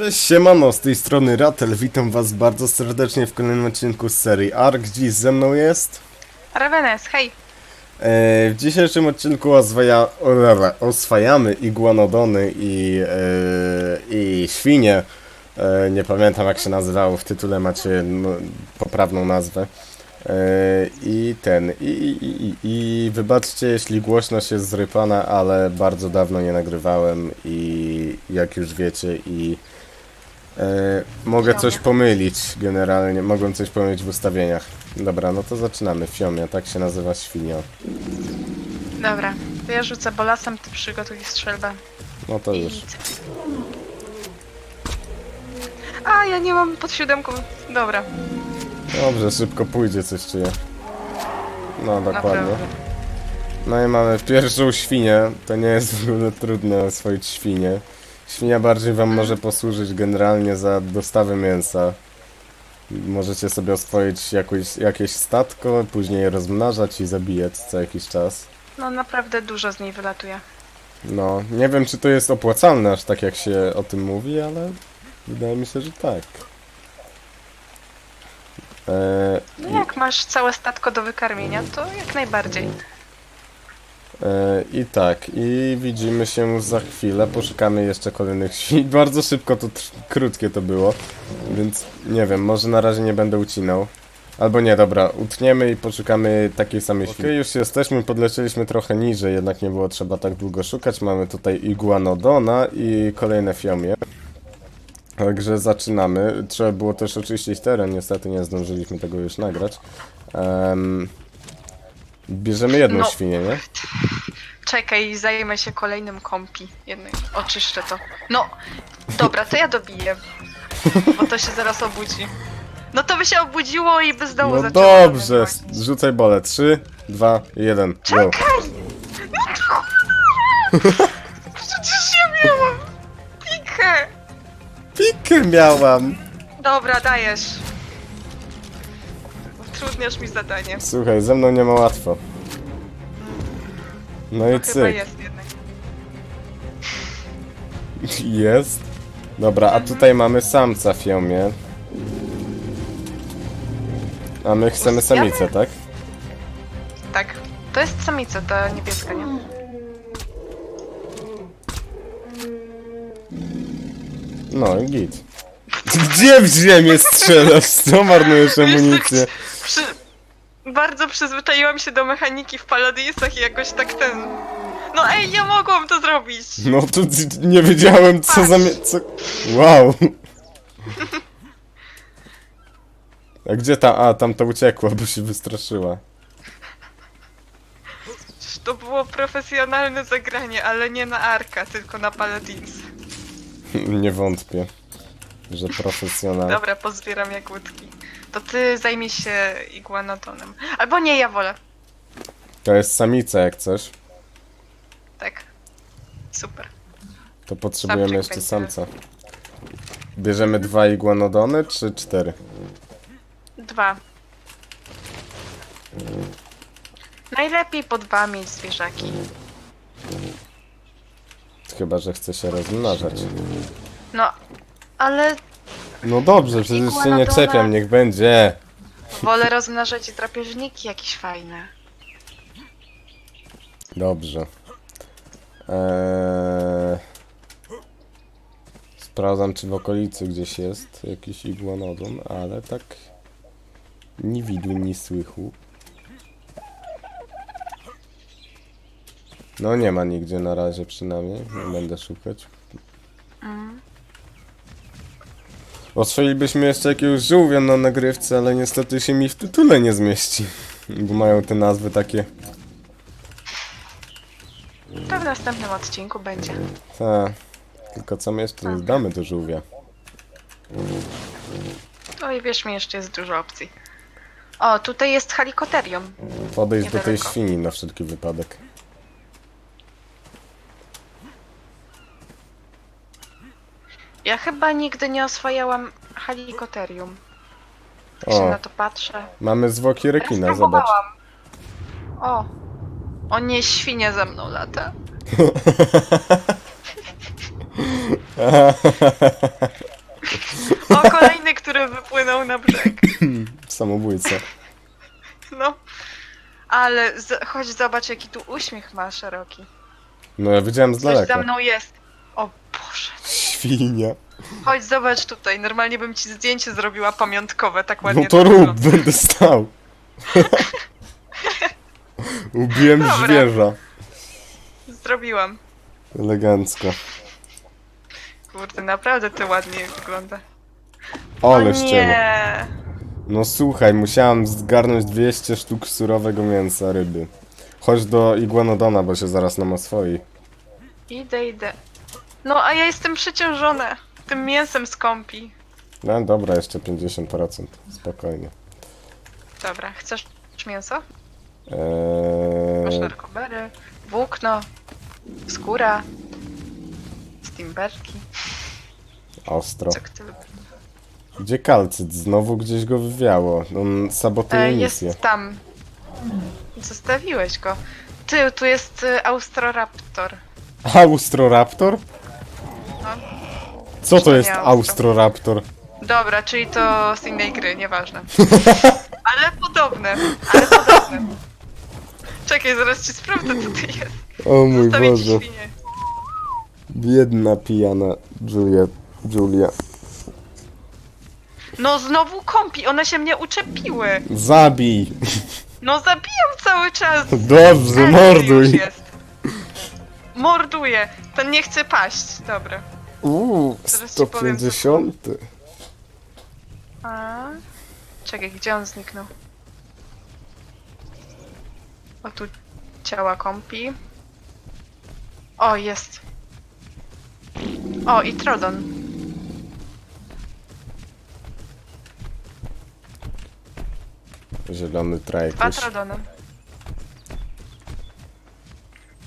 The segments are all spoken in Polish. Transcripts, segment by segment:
Cześć, siemano, z tej strony Ratel, witam was bardzo serdecznie w kolejnym odcinku z serii ARK. Dziś ze mną jest... Ravenes, hej! E, w dzisiejszym odcinku oswaja, o, oswajamy iguanodony i, e, i świnie. E, nie pamiętam jak się nazywało, w tytule macie no, poprawną nazwę. E, I ten, i, i, i, i wybaczcie jeśli głośność jest zrypana, ale bardzo dawno nie nagrywałem i jak już wiecie i e, mogę coś pomylić generalnie, mogłem coś pomylić w ustawieniach. Dobra, no to zaczynamy. Fiomia, tak się nazywa świnia. Dobra, to ja rzucę bolasem, ty przygotuj strzelbę. No to już. A, ja nie mam pod siódemką. Dobra, Dobrze, szybko pójdzie, coś czuję. No, dokładnie. naprawdę. No i mamy pierwszą świnię. To nie jest w ogóle trudne oswoić świnię. Świnia bardziej wam może posłużyć generalnie za dostawę mięsa. Możecie sobie oswoić jakoś, jakieś statko, później je rozmnażać i zabijać co jakiś czas. No naprawdę dużo z niej wylatuje. No, nie wiem czy to jest opłacalne aż tak jak się o tym mówi, ale wydaje mi się, że tak. Eee, No jak masz całe statko do wykarmienia, to jak najbardziej. E, I tak, i widzimy się za chwilę, poszukamy jeszcze kolejnych świń. Bardzo szybko to, krótkie to było, więc nie wiem, może na razie nie będę ucinał. Albo nie, dobra, utniemy i poszukamy takiej samej świni. Okej, już jesteśmy, podlecieliśmy trochę niżej, jednak nie było trzeba tak długo szukać. Mamy tutaj Iguanodona i kolejne fiomie. Także zaczynamy. Trzeba było też oczyścić teren, niestety nie zdążyliśmy tego już nagrać. Em, bierzemy jedną No. świnię, nie? Czekaj, zajmę się kolejnym kompi. Jednym. Oczyszczę to. No, dobra, to ja dobiję. Bo to się zaraz obudzi. No to by się obudziło i by znowu No zaczęło dobrze, nagrywać. rzucaj bole. 3, 2, 1. Go. Czekaj! Przecież ja miałam pikę! Pikę miałam. Dobra, dajesz. Utrudniasz mi zadanie. Słuchaj, ze mną nie ma łatwo. No i Chyba cyk. jest jednak. Jest. Dobra, a tutaj mamy samca fiomie. A my chcemy samicę, tak? Tak. To jest samica, ta niebieska, nie? No i git. Gdzie w ziemię strzelasz? Co marnujesz amunicję? Przy... Bardzo przyzwyczaiłam się do mechaniki w Paladinsach i jakoś tak ten... No ej, ja mogłam to zrobić! No to d- nie wiedziałem co za... mie- Co... Wow. A gdzie ta... A, tam to uciekła, bo się wystraszyła. To było profesjonalne zagranie, ale nie na Arka, tylko na Paladins. Nie wątpię, że profesjonalnie. Dobra, pozbieram jagódki. To ty zajmij się iguanotonem. Albo nie, ja wolę. To jest samica jak coś. Tak. Super. To potrzebujemy Samczyk jeszcze będzie. samca. Bierzemy dwa iguanodony, czy cztery? Dwa. Najlepiej po dwa mieć zwierzaki. Chyba, że chce się rozmnażać. No, ale No dobrze, przecież się nie czepiam, niech będzie. wolę rozmnażać drapieżniki jakieś fajne. Dobrze. Eee... Sprawdzam, czy w okolicy gdzieś jest jakiś iguanodon, ale tak ni widu, ni słychu. No nie ma nigdzie na razie przynajmniej, nie będę szukać. Oswoilibyśmy jeszcze jakiegoś żółwia na nagrywce, ale niestety się mi w tytule nie zmieści. Bo mają te nazwy takie. To w następnym odcinku będzie. Tak. Tylko co my jeszcze damy do żółwia? Oj, wierz mi, jeszcze jest dużo opcji. O, tutaj jest halikoterium. Podejdź do tej Niedaleko. świni na wszelki wypadek. Ja chyba nigdy nie oswajałam halikoterium. Jak się O, na to patrzę. mamy zwłoki rekina, zobacz. O. O nie, świnia ze mną lata. O, kolejny, który wypłynął na brzeg. Samobójca. No. Ale z, chodź zobacz, jaki tu uśmiech ma szeroki. No ja widziałem z Coś za daleka. mną jest. Świnia. Chodź zobacz tutaj. Normalnie bym ci zdjęcie zrobiła pamiątkowe, tak ładnie. No to rób, będę stał. Ubiłem Dobra. zwierza. Zrobiłam. Elegancko. Kurde, naprawdę to ładnie wygląda. Ale o ściema. nie. No słuchaj, musiałam zgarnąć 200 sztuk surowego mięsa ryby. Chodź do Iguanodona, bo się zaraz nam oswoi. Idę, idę. No, a ja jestem przeciążona tym mięsem z kąpi. No dobra, jeszcze 50%. Spokojnie. Dobra, chcesz mięso? Masz Eee, narkobery, włókno, skóra, steamberki. ostro. Co kto lubi? Gdzie kalcyt? Znowu gdzieś go wywiało. On sabotuje E, jest misję. tam. Zostawiłeś go. Ty, tu jest y, Austroraptor. Austroraptor? No. Co to jest Austro. Austroraptor? Dobra, czyli to z innej gry, nieważne. Ale podobne, ale podobne. Czekaj, zaraz ci sprawdzę, co to jest. O mój Zostawię ci Boże. Biedna, pijana Julia. Julia. No znowu kąpi, one się mnie uczepiły. Zabij! No zabijam cały czas. Dobrze, Ej, morduj! jest. Morduję. Ten nie chce paść. Dobra. Uuu, Zaraz ci powiem, co 150. A? Czekaj, gdzie on zniknął? O, tu ciała kąpi. O, jest. O, i Trodon. Zielony Dwa trajkuś. Trodony.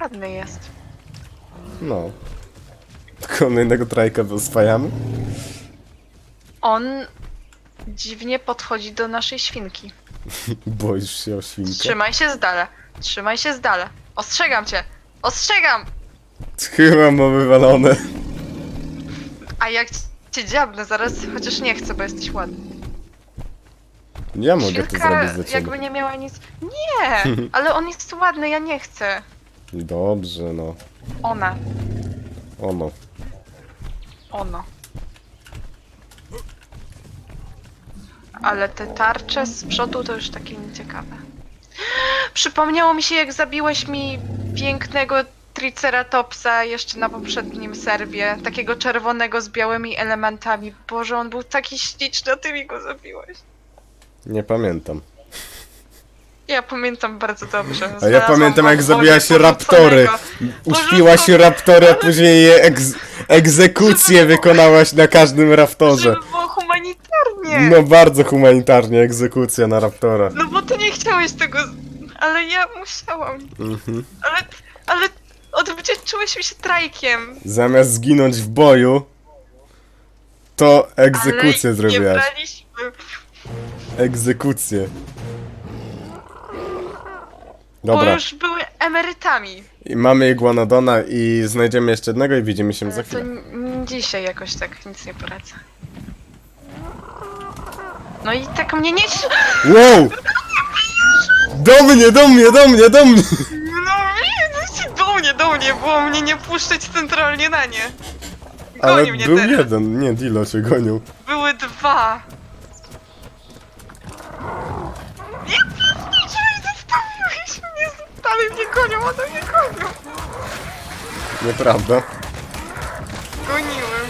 Ładny jest. No. Kolejnego trajka spajamy? On dziwnie podchodzi do naszej świnki. Boisz się o świnkę? Trzymaj się z dala. Trzymaj się z dala. Ostrzegam cię. Ostrzegam! Chyba ma wywalone. A jak cię dziabnę zaraz, chociaż nie chcę, bo jesteś ładny. Ja mogę to zrobić za ciebie. jakby nie miała nic... Nie! Ale on jest ładny, ja nie chcę. Dobrze, no. Ona. Ono. Ono. Ale te tarcze z przodu to już takie nieciekawe. Przypomniało mi się, jak zabiłeś mi pięknego Triceratopsa jeszcze na poprzednim serwie. Takiego czerwonego z białymi elementami. Boże, on był taki śliczny, a ty mi go zabiłeś. Nie pamiętam. Ja pamiętam bardzo dobrze. A ja Znalazłam pamiętam jak w zabiłaś wodzie raptory. porzuconego. Uśpiłaś raptory, a później je egz egzekucję wykonałaś na każdym raptorze. Żeby było humanitarnie. No bardzo humanitarnie egzekucja na raptora. No bo ty nie chciałeś tego, z- ale ja musiałam. Mhm. Ale, ale odwdzięczyłeś mi się trajkiem. Zamiast zginąć w boju, to egzekucję ale zrobiłaś. Nie braliśmy. Egzekucję. Bo Dobra, już były emerytami. i mamy Iguanodona i znajdziemy jeszcze jednego i widzimy się za Ale to chwilę. n- dzisiaj jakoś tak nic nie poradzę. No i tak mnie nie... Wow! Do mnie, do mnie, do mnie, do mnie! No widzicie, do mnie, do mnie, było mnie nie puszczać centralnie na nie. Goni Ale mnie był teraz. jeden, nie Dilo cię gonił. Były dwa. Nie, dlaczego zostawiłeś mnie? Dalej mnie gonią, one mnie gonią. Nieprawda. Goniły.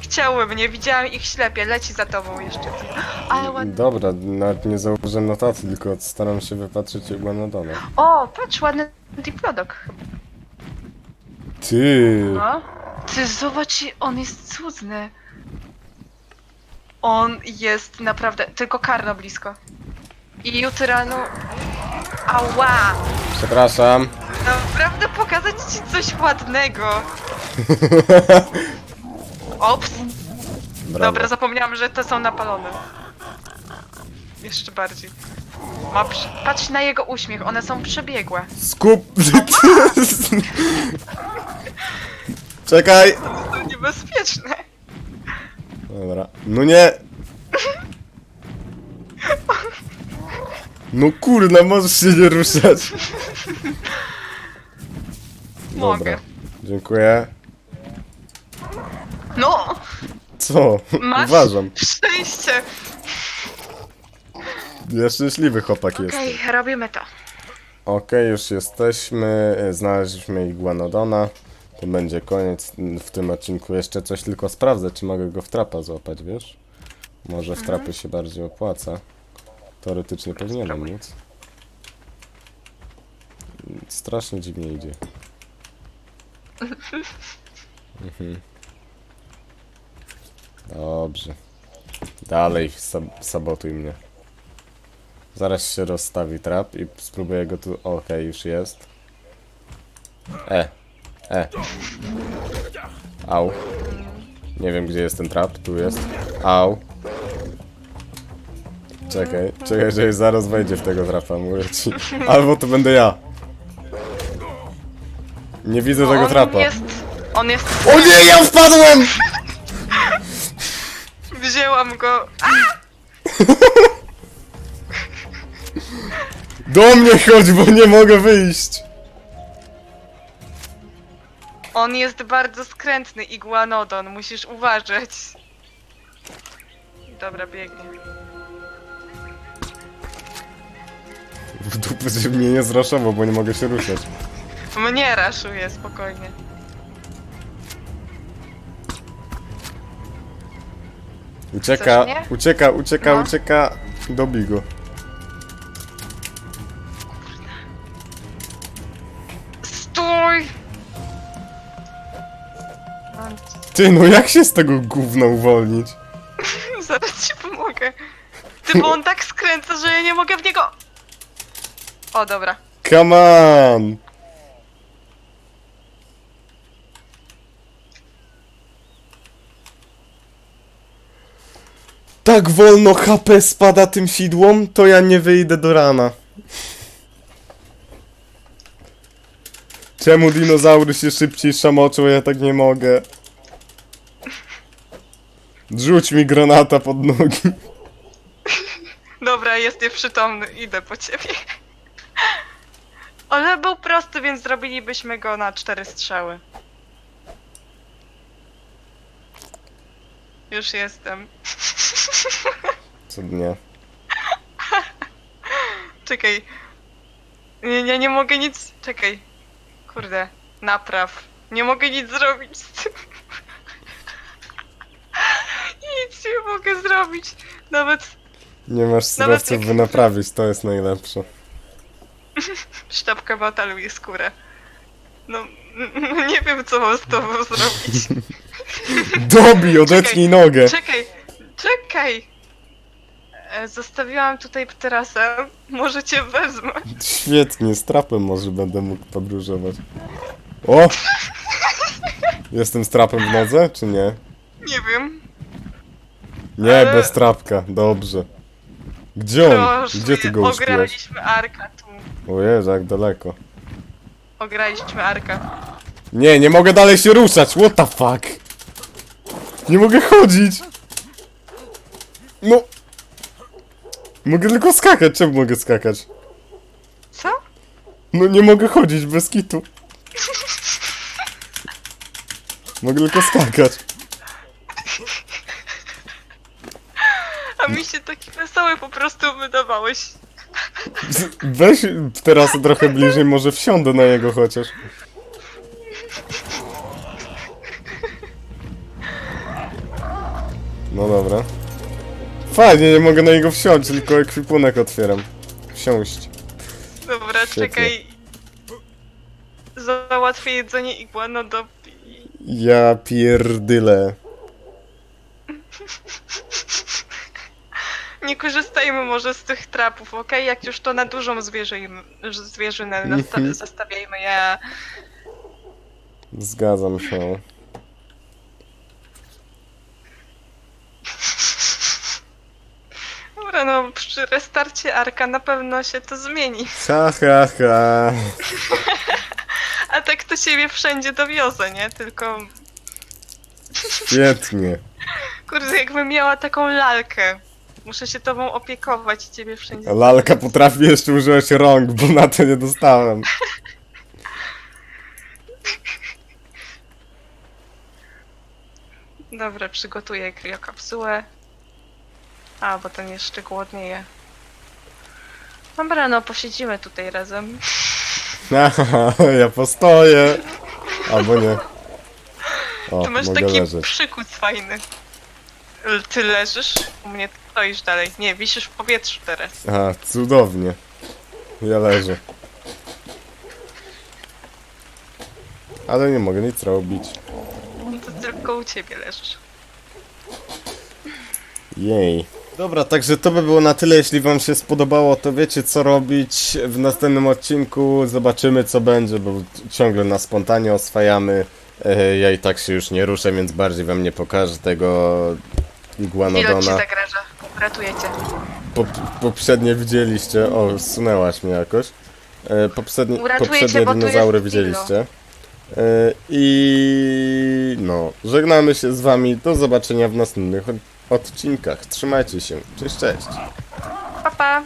Chciały mnie, widziałam ich ślepie, leci za tobą jeszcze. Ale ładnie. Dobra, nawet nie założyłem notacji, tylko staram się wypatrzeć Iguanodona. O, patrz, ładny diplodok. Ty! No. Ty zobacz, on jest cudny. On jest naprawdę, tylko karno blisko. I jutro, no... Ała! Przepraszam. Naprawdę pokazać ci coś ładnego. Ops, Brawo. dobra, zapomniałam, że te są napalone. Jeszcze bardziej. Ma. Patrz na jego uśmiech, one są przebiegłe. Skup! Czekaj! niebezpieczne. Dobra. No nie! No kurna, możesz się nie ruszać. Mogę. Dobra. Dziękuję. No, Co? masz Uważam. szczęście. Ja szczęśliwy chłopak jest. Okej, robimy to. Okej, już jesteśmy. Znaleźliśmy Iguanodona. To będzie koniec w tym odcinku. Jeszcze coś tylko sprawdzę, czy mogę go w trapa złapać, wiesz? Może w trapy się bardziej opłaca. Teoretycznie powinienem móc. Strasznie dziwnie idzie. Mhm. Dobrze. Dalej sab sabotuj mnie. Zaraz się rozstawi trap i spróbuję go tu. Okej, już jest. E. E. Au. Nie wiem gdzie jest ten trap. Tu jest. Au. Czekaj, czekaj, że zaraz wejdzie w tego trapa, mówię ci. Albo to będę ja. Nie widzę tego on trapa. jest... On jest... O nie, ja wpadłem! Wzięłam go... Do mnie chodź, bo nie mogę wyjść. On jest bardzo skrętny, iguanodon. Musisz uważać. Dobra, biegnie. W dupy, żeby mnie nie zraszował, bo nie mogę się ruszać. Mnie raszuje, spokojnie. Ucieka, Chcesz mnie? ucieka, ucieka, No. ucieka. Dobij go. Stój! Ty, no jak się z tego gówna uwolnić? Zaraz ci pomogę. Ty, bo on tak skręca, że ja nie mogę w niego... O, dobra. Come on! Tak wolno HP spada tym sidłom, to ja nie wyjdę do rana. Czemu dinozaury się szybciej szamoczą, ja tak nie mogę? Rzuć mi granata pod nogi. Dobra, jest nieprzytomny, idę po ciebie. Ale był prosty, więc zrobilibyśmy go na cztery strzały. Już jestem. Co dnia. Czekaj. Nie, nie, nie mogę nic. Czekaj. Kurde. Napraw. Nie mogę nic zrobić z tym. Nic nie mogę zrobić. Nawet Nie masz surowców, jak- by naprawić, to jest najlepsze. sztabka bataluje skórę. No, nie wiem co mam z tobą zrobić. Dobij, odetnij nogę! Czekaj, czekaj. E, Zostawiłam tutaj pterasa. Może cię wezmę. Świetnie, z trapem może będę mógł podróżować. O! Jestem z trapem w nodze, czy nie? Nie wiem. Nie, Ale- bez trapka, dobrze. Gdzie on? Proszę, Gdzie ty go uśpiłeś? Ograliśmy Arka tu. O Jezu, jak daleko. Ograliśmy Arka. Nie, nie mogę dalej się ruszać, what the fuck? Nie mogę chodzić! No! Mogę tylko skakać, czemu mogę skakać? Co? No nie mogę chodzić bez kitu. Mogę tylko skakać. A mi się taki wesoły po prostu wydawałeś. Weź teraz trochę bliżej, może wsiądę na niego chociaż. No dobra. Fajnie, nie mogę na niego wsiąść, tylko ekwipunek otwieram. Wsiąść. Dobra, Świetnie. czekaj. Załatwię jedzenie iguano do... Ja pierdyle. Nie korzystajmy może z tych trapów, okej? Jak już to na dużą zwierzynę, zwierzynę nasta- Mhm. zastawiajmy. Ja... Zgadzam się. Dobra, no przy restarcie Arka na pewno się to zmieni. Ha ha ha. A tak to ciebie wszędzie dowiozę, nie? Tylko... Świetnie. Kurde, jakbym miała taką lalkę. Muszę się tobą opiekować i ciebie wszędzie. Lalka potrafi jeszcze używać rąk, bo na to nie dostałem. Dobra, przygotuję kriokapsułę. A, bo ten jeszcze głodnieje. Dobra, no posiedzimy tutaj razem. Aha, ja postoję. Albo nie. O, Ty masz mogę taki leżeć. przykuc fajny. L- Ty leżysz, u mnie stoisz dalej. Nie, wisisz w powietrzu teraz. Aha, cudownie. Ja leżę. Ale nie mogę nic robić. No to tylko u ciebie leżysz. Jej. Dobra, także to by było na tyle. Jeśli wam się spodobało, to wiecie co robić. W następnym odcinku zobaczymy co będzie, bo ciągle na spontanie oswajamy. E, Ja i tak się już nie ruszę, więc bardziej wam nie pokażę tego Pilot ci Iguanodona. zagraża. Cię. Po, poprzednie widzieliście. O, zsunęłaś mnie jakoś. E, poprzednie, Uratuję poprzednie cię, bo tu dinozaury jest widzieliście. E, I no, żegnamy się z wami. Do zobaczenia w następnych od- odcinkach. Trzymajcie się. Cześć, cześć. Pa, pa.